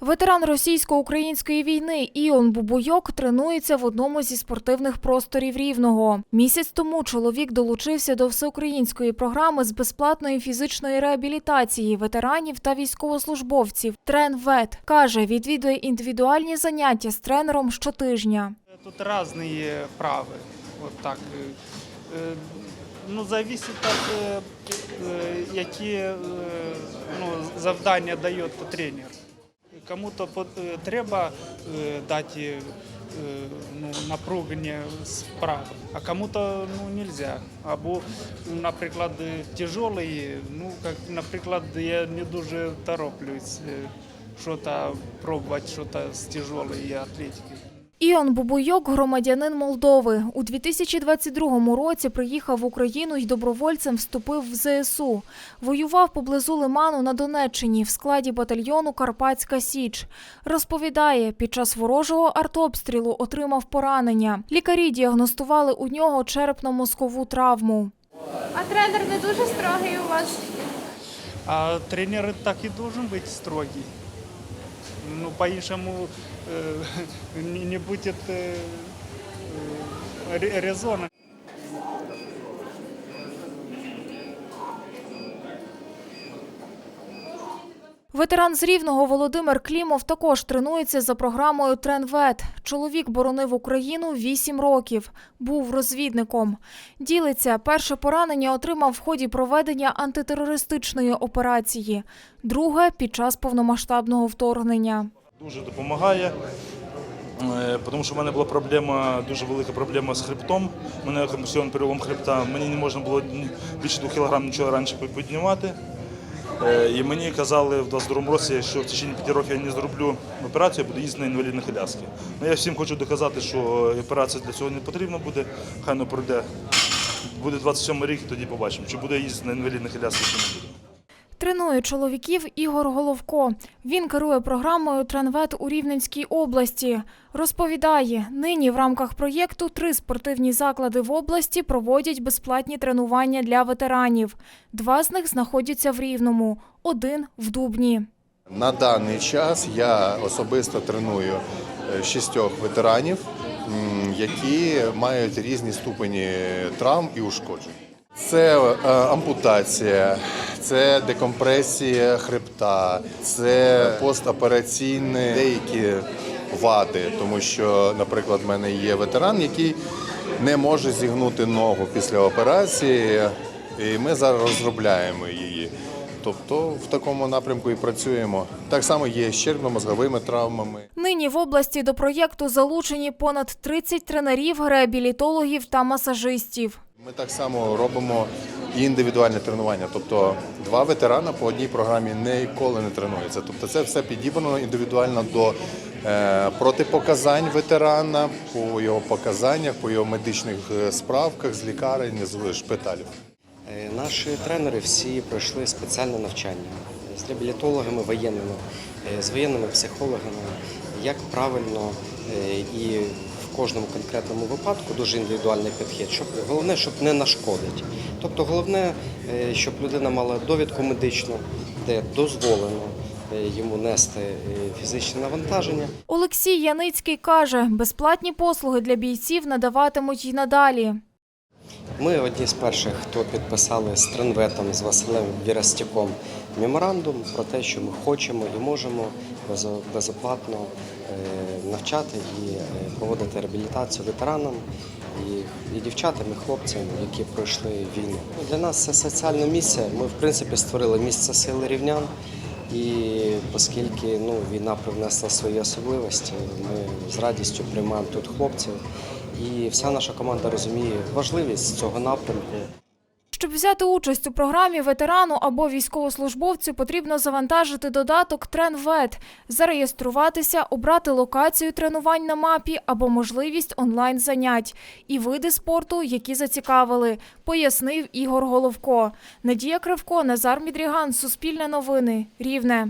Ветеран російсько-української війни Іон Бубуйок тренується в одному зі спортивних просторів Рівного. Місяць тому чоловік долучився до всеукраїнської програми з безплатної фізичної реабілітації ветеранів та військовослужбовців. Тренвет каже, відвідує індивідуальні заняття з тренером щотижня. Тут разные правы, вот так. Ну, зависит от е, е, які е, ну, завдання дає тренер. Кому-то треба дати ну, напруження справи, а кому-то ну, нельзя. Або, наприклад, тяжелі, ну, як, наприклад, я не дуже тороплюсь щось пробувати, щось з тяжелої атлетики. Іон Бубуйок – громадянин Молдови. У 2022 році приїхав в Україну і добровольцем вступив в ЗСУ. Воював поблизу Лиману на Донеччині в складі батальйону «Карпатська Січ». Розповідає, під час ворожого артобстрілу отримав поранення. Лікарі діагностували у нього черепно-мозкову травму. А тренер не дуже строгий у вас. А тренер так и должен быть строгий. Ну, по-іншому э, не не будет э, э, ре- резона. Ветеран з Рівного Володимир Клімов також тренується за програмою Тренвет. Чоловік боронив Україну 8 років. Був розвідником. Ділиться, перше поранення отримав в ході проведення антитерористичної операції. Друге – під час повномасштабного вторгнення. Дуже допомагає, е, тому що в мене була проблема, дуже велика проблема з хребтом. У мене компульсивний перелом хребта. Мені не можна було більше 2 кг нічого раніше піднімати. Е, І мені казали в 22-му році, що в течение 5 років я не зроблю операцію, я буду їздити на інвалідній коляскі. Ну, я всім хочу доказати, що операція для цього не потрібна буде, хай воно пройде. Буде 27 рік, тоді побачимо, чи буде їздити на інвалідній коляскі, чи не буде. Тренує чоловіків Ігор Головко. Він керує програмою Тренвет у Рівненській області. Розповідає, нині в рамках проєкту три спортивні заклади в області проводять безплатні тренування для ветеранів. Два з них знаходяться в Рівному, один в Дубні. На даний час я особисто треную е, шістьох ветеранів, які мають різні ступені травм і ушкоджень. Це е, ампутація, це декомпресія хребта, це постопераційні деякі вади, тому що, наприклад, в мене є ветеран, який не може зігнути ногу після операції, і ми зараз розробляємо її. Тобто в такому напрямку і працюємо. Так само є з черепно-мозговими травмами. Нині в області до проєкту залучені понад 30 тренерів, реабілітологів та масажистів. Ми так само робимо і індивідуальне тренування. Тобто два ветерана по одній програмі ніколи не тренуються. Тобто це все підібрано індивідуально до е, протипоказань ветерана, по його показаннях, по його медичних е, справках з лікарень, з шпиталів. Е, Наші тренери всі пройшли спеціальне навчання з реабілітологами воєнними, з воєнними психологами, як правильно і кожному конкретному випадку дуже індивідуальний підхід. Щоб головне, щоб не нашкодити. Тобто, головне, е, щоб людина мала довідку медичну, де дозволено е, йому нести е, фізичне навантаження. Олексій Яницький каже, безплатні послуги для бійців надаватимуть й надалі. Ми одні з перших, хто підписали з Тренветом, з Василем Вірастюком меморандум про те, що ми хочемо і можемо безоплатно е, навчати і е, проводити реабілітацію ветеранам і, дівчатам, і хлопцям, які пройшли війну. Ну, Для нас це соціальне місце. Ми, в принципі, створили місце сили рівнян. І оскільки ну, війна привнесла свої особливості, ми з радістю приймаємо тут хлопців. І вся наша команда розуміє важливість цього напрямку. Щоб взяти участь у програмі ветерану або військовослужбовцю, потрібно завантажити додаток Тренвет, зареєструватися, обрати локацію тренувань на мапі або можливість онлайн занять і види спорту, які зацікавили, пояснив Ігор Головко. Надія Кривко, Назар Мідріган, Суспільне новини, Рівне.